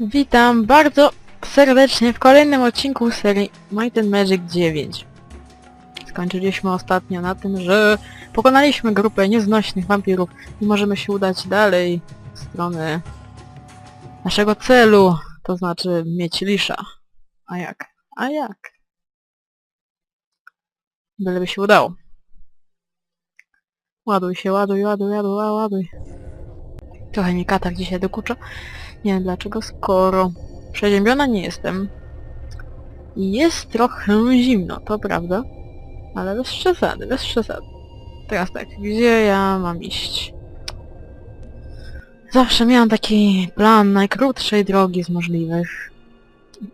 Witam bardzo serdecznie w kolejnym odcinku serii Might and Magic 9. Skończyliśmy ostatnio na tym, że pokonaliśmy grupę nieznośnych wampirów i możemy się udać dalej w stronę naszego celu, to znaczy mieć lisza. A jak? A jak? Byleby się udało. Ładuj się, ładuj, ładuj, ładuj, ładuj. Trochę mi katar dzisiaj dokucza. Nie dlaczego, skoro przeziębiona nie jestem. Jest trochę zimno, to prawda. Ale bez przesady, bez przesady. Teraz tak, gdzie ja mam iść? Zawsze miałam taki plan najkrótszej drogi z możliwych.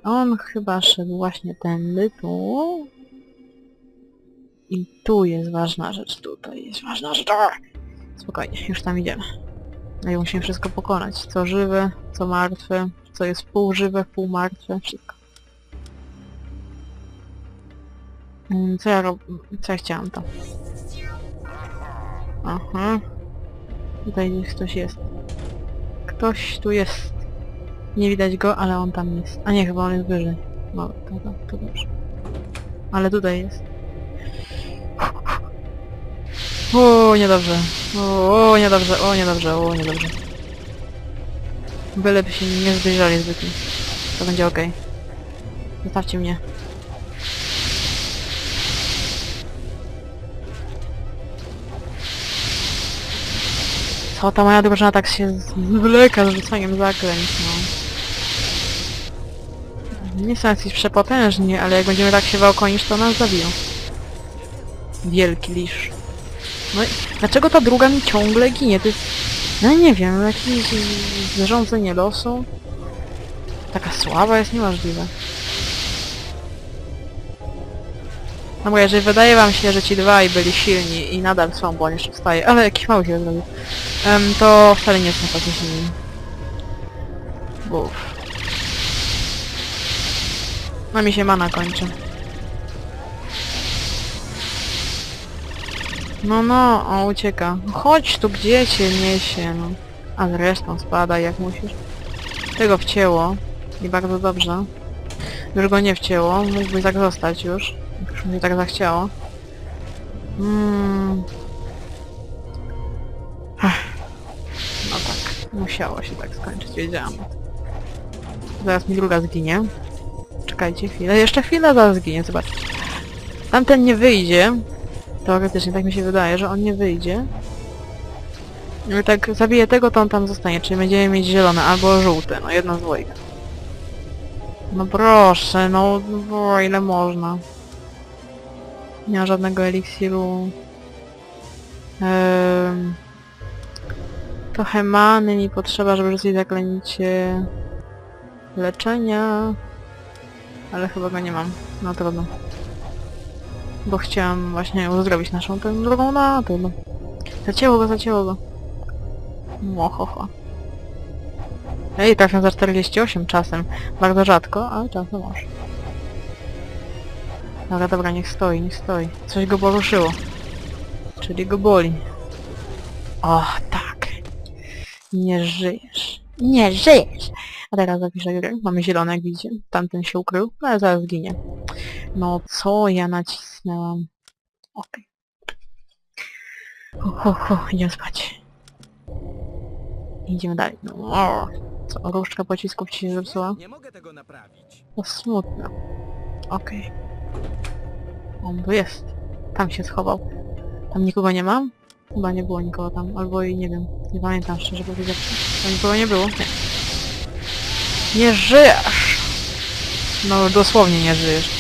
On chyba szedł właśnie tędy, tu. I tu jest ważna rzecz, tutaj jest ważna rzecz. Spokojnie, już tam idziemy. No i musimy wszystko pokonać. Co żywe, co martwe, co jest półżywe, półmartwe, wszystko. Mm, Co ja rob... Co ja chciałam to? Aha. Tutaj ktoś jest. Ktoś tu jest. Nie widać go, ale on tam jest. A nie, chyba on jest wyżej. No, to, to, to dobrze. Ale tutaj jest. O, niedobrze. O, o, niedobrze, o, niedobrze, o, niedobrze. Byleby się nie zbliżali zbytnio. To będzie okej. Zostawcie mnie. Co ta moja drużyna tak się zwleka z rzucaniem zaklęć, no. Nie są jacyś przepotężni, ale jak będziemy tak się wałkonić, to nas zabiją. Wielki lisz. No i dlaczego ta druga mi ciągle ginie? To jest... No nie wiem, jakieś zarządzanie losu. Taka słaba jest niemożliwe. No bo jeżeli wydaje wam się, że ci dwaj byli silni i nadal są, bo on jeszcze wstaje, ale jakiś mały się zrobił, em, to wcale nie są tacy silni. Buf. No mi się mana kończy. No no, o ucieka. Chodź tu, gdzie cię niesie, no. A zresztą spadaj jak musisz. Tego wcięło. I bardzo dobrze. Już go nie wcięło, mógłby tak zostać już. Już mi tak zachciało. Mm. Ach. No tak, musiało się tak skończyć, wiedziałam. Zaraz mi druga zginie. Czekajcie chwilę, jeszcze chwilę zaraz zginie, zobaczcie. Tamten nie wyjdzie, Teoretycznie tak mi się wydaje, że on nie wyjdzie. I tak zabije tego, to on tam zostanie, czyli będziemy mieć zielone albo żółte, no jedno z dwojga. No proszę, no o ile można. Nie ma żadnego eliksiru. Ehm, trochę many mi potrzeba, żeby rzucić zaklęcie leczenia. Ale chyba go nie mam. No trudno. Bo chciałam właśnie uzdrowić naszą tę drugą na trudno. Zacięło go, zacięło go. Mohoho. Ej, trafią za 48 czasem. Bardzo rzadko, ale czasem może. Dobra, dobra, niech stoi, niech stoi. Coś go poruszyło. Czyli go boli. O, tak. Nie żyjesz. Nie żyjesz! A teraz zapiszę gry. Mamy zielone, jak widzicie. Tamten się ukrył, no ale zaraz zginie. No co ja nacisnęłam? Okej. Hu, hu, hu, idziemy spać. Idziemy dalej. No, o, co, różdżka pocisków ci się zepsuła? Nie mogę tego naprawić. To smutne. Okej. On tu jest. Tam się schował. Tam nikogo nie mam? Chyba nie było nikogo tam. Albo i nie wiem. Nie pamiętam szczerze powiedziawszy. Tam nikogo nie było? Nie. Nie żyjesz! No dosłownie nie żyjesz.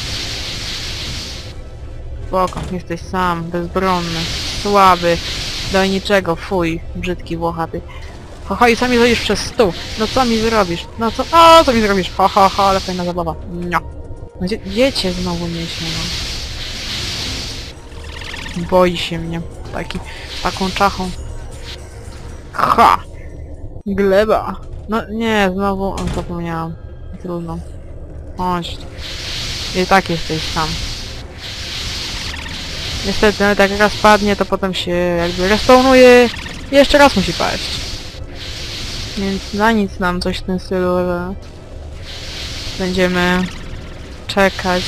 Spoko, jesteś sam, bezbronny, słaby, do niczego, fuj, brzydki, włochaty. Ho, ho, i co mi zrobisz przez stół? No co mi zrobisz? No co? O, co mi zrobisz? Ho, ho, ho, ale fajna zabawa. No. No dzie dziecię znowu niesie, no. Boi się mnie. Taki, taką czachą. Ha! Gleba. No nie, znowu, o, zapomniałam. Trudno. Chodź. I tak jesteś sam. Niestety, ale jak raz padnie, to potem się jakby respawnuje i jeszcze raz musi paść. Więc na nic nam coś w tym stylu, że będziemy czekać.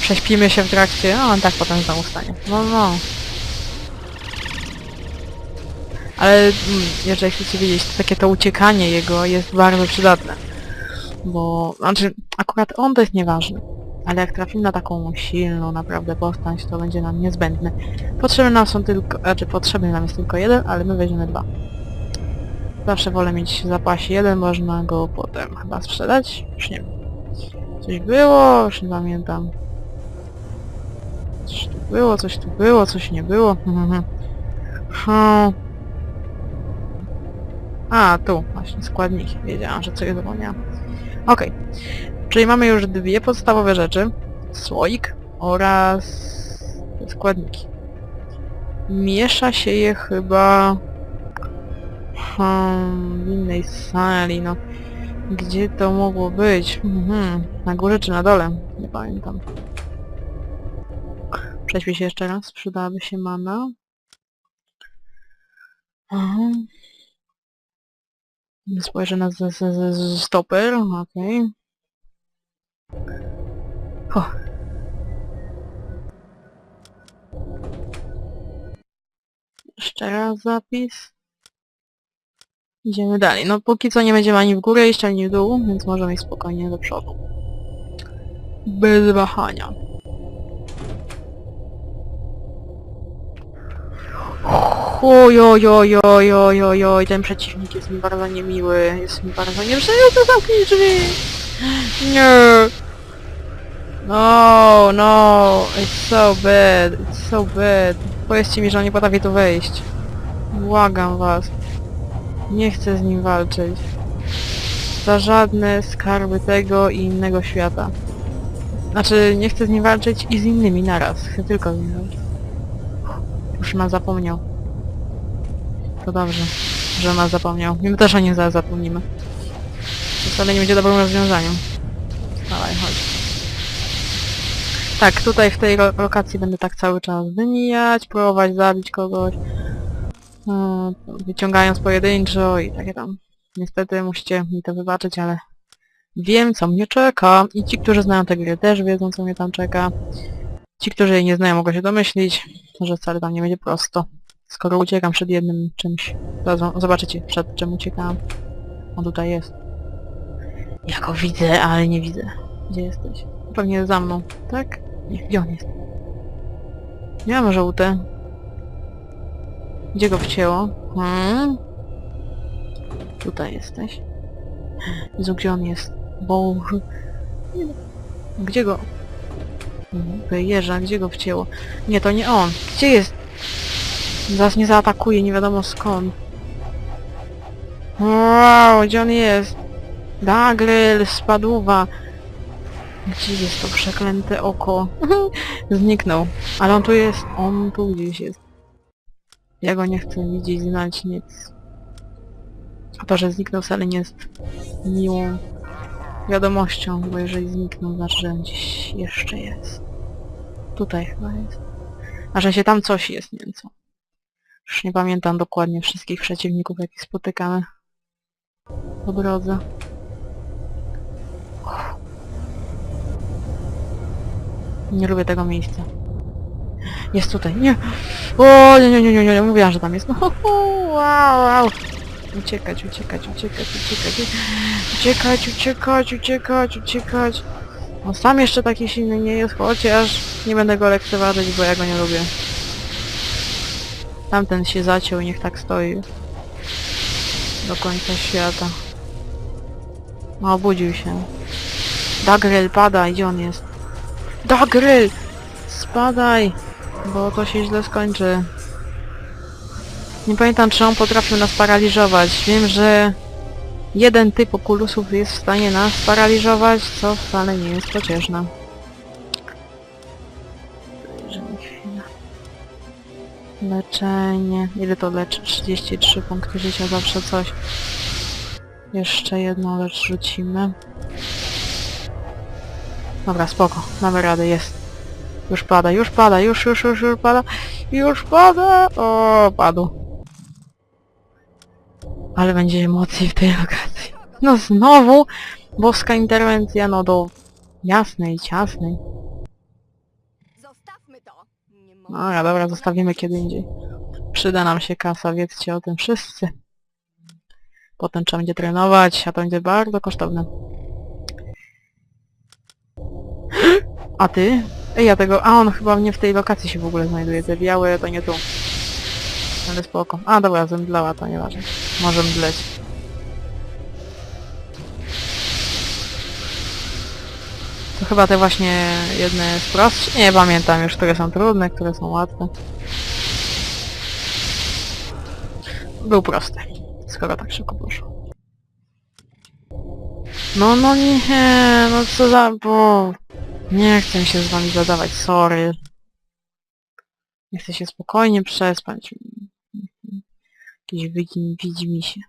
Prześpimy się w trakcie, a on tak potem znowu stanie. No, no. Ale mm, jeżeli chcecie wiedzieć, to takie to uciekanie jego jest bardzo przydatne. Bo, znaczy, akurat on to jest nieważny. Ale jak trafimy na taką silną naprawdę postać, to będzie nam niezbędny. Potrzebny nam są tylko, znaczy potrzebny nam jest tylko jeden, ale my weźmiemy dwa. Zawsze wolę mieć w zapasie jeden, można go potem chyba sprzedać. Już nie wiem. Coś było, już nie pamiętam. Coś tu było, coś tu było, coś nie było. A, tu, właśnie składniki. Wiedziałam, że coś zapomniałam. Okej. Czyli mamy już dwie podstawowe rzeczy. Słoik oraz składniki. Miesza się je chyba hmm, w innej sali, no. Gdzie to mogło być? Mhm. Na górze czy na dole? Nie pamiętam. Prześpię się jeszcze raz. Przydałaby się mana. Aha. Spojrzę na z, z, z, z stoper, okej. Okay. Jeszcze raz zapis. Idziemy dalej. No póki co nie będziemy ani w górę iść, ani w dół, więc możemy iść spokojnie do przodu. Bez wahania. Oj, oj, oj, oj, oj, oj, oj, ten przeciwnik jest mi bardzo niemiły, jest mi bardzo nieprzyjemny, zamknij drzwi! Nie! No, no, it's so bad, it's so bad. Powiedzcie mi, że nie potrafię tu wejść. Błagam was. Nie chcę z nim walczyć. Za żadne skarby tego i innego świata. Znaczy, nie chcę z nim walczyć i z innymi naraz. Chcę tylko z nim walczyć. Już ma zapomniał. To dobrze, że ma zapomniał. My też o nim zaraz zapomnimy. To wcale nie będzie dobrym rozwiązaniem. Tak, tutaj w tej lokacji będę tak cały czas wymijać, próbować zabić kogoś. No, wyciągając pojedynczo i takie tam. Niestety musicie mi to wybaczyć, ale wiem co mnie czeka. I ci, którzy znają tę grę też wiedzą co mnie tam czeka. Ci, którzy jej nie znają mogą się domyślić, że wcale tam nie będzie prosto. Skoro uciekam przed jednym czymś. Zobaczycie przed czym uciekam. On tutaj jest. Ja go widzę, ale nie widzę. Gdzie jesteś? Pewnie za mną, tak? Nie, gdzie on jest? Nie mam żółte. Gdzie go wcięło? Hmm? Tutaj jesteś. Jezu, gdzie on jest? Bo... Nie no. Gdzie go? Wyjeżdża, gdzie go wcięło? Nie, to nie on. Gdzie jest? Zaraz mnie zaatakuje, nie wiadomo skąd. Wow, gdzie on jest? Dagryl, spadłuwa. Gdzie jest to przeklęte oko? Zniknął. Ale on tu jest. On tu gdzieś jest. Ja go nie chcę widzieć, znać nic. A to, że zniknął wcale nie jest miłą wiadomością, bo jeżeli zniknął, znaczy, że on gdzieś jeszcze jest. Tutaj chyba jest. A że się tam coś jest, nie wiem co. Już nie pamiętam dokładnie wszystkich przeciwników, jakich spotykamy po drodze. Nie lubię tego miejsca. Jest tutaj, nie! O, nie, nie, nie, nie, nie, mówiłam, że tam jest. No, wow, wow. Uciekać, uciekać, uciekać, uciekać. Uciekać, uciekać, uciekać, uciekać. On sam jeszcze taki silny nie jest, chociaż nie będę go lekceważyć, bo ja go nie lubię. Tamten się zaciął i niech tak stoi. Do końca świata. No, obudził się. Dagryl, pada, gdzie on jest? Dagryl! Spadaj! Bo to się źle skończy. Nie pamiętam, czy on potrafił nas paraliżować. Wiem, że jeden typ okulusów jest w stanie nas paraliżować, co wcale nie jest pocieszne. Leczenie. Ile to leczy? 33 punkty życia, zawsze coś. Jeszcze jedną lecz rzucimy. Dobra, spoko. Mamy radę, jest. Już pada, już pada, już, już, już, już pada. Już pada! O, padł. Ale będzie emocji w tej lokacji. No znowu boska interwencja, no do jasnej, ciasnej. No ja dobra, zostawimy kiedy indziej. Przyda nam się kasa, wiedzcie o tym wszyscy. Potem trzeba będzie trenować, a to będzie bardzo kosztowne. A ty? Ej, ja tego... A on chyba nie w tej lokacji się w ogóle znajduje. Te białe to nie tu. Ale spoko. A dobra, zemdlała, to nieważne. Może mdleć. To chyba te właśnie jedne z prostsze. Nie pamiętam już, które są trudne, które są łatwe. Był prosty, skoro tak szybko poszło. No, no nie, no co za... bo... Nie chcę się z wami zadawać, sorry. Nie chcę się spokojnie przespać. Jakiś widzi, widzi mi się.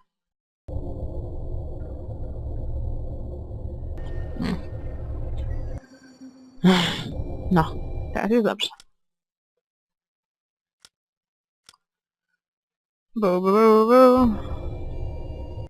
No, teraz jest dobrze. Bu, bu, bu, bu.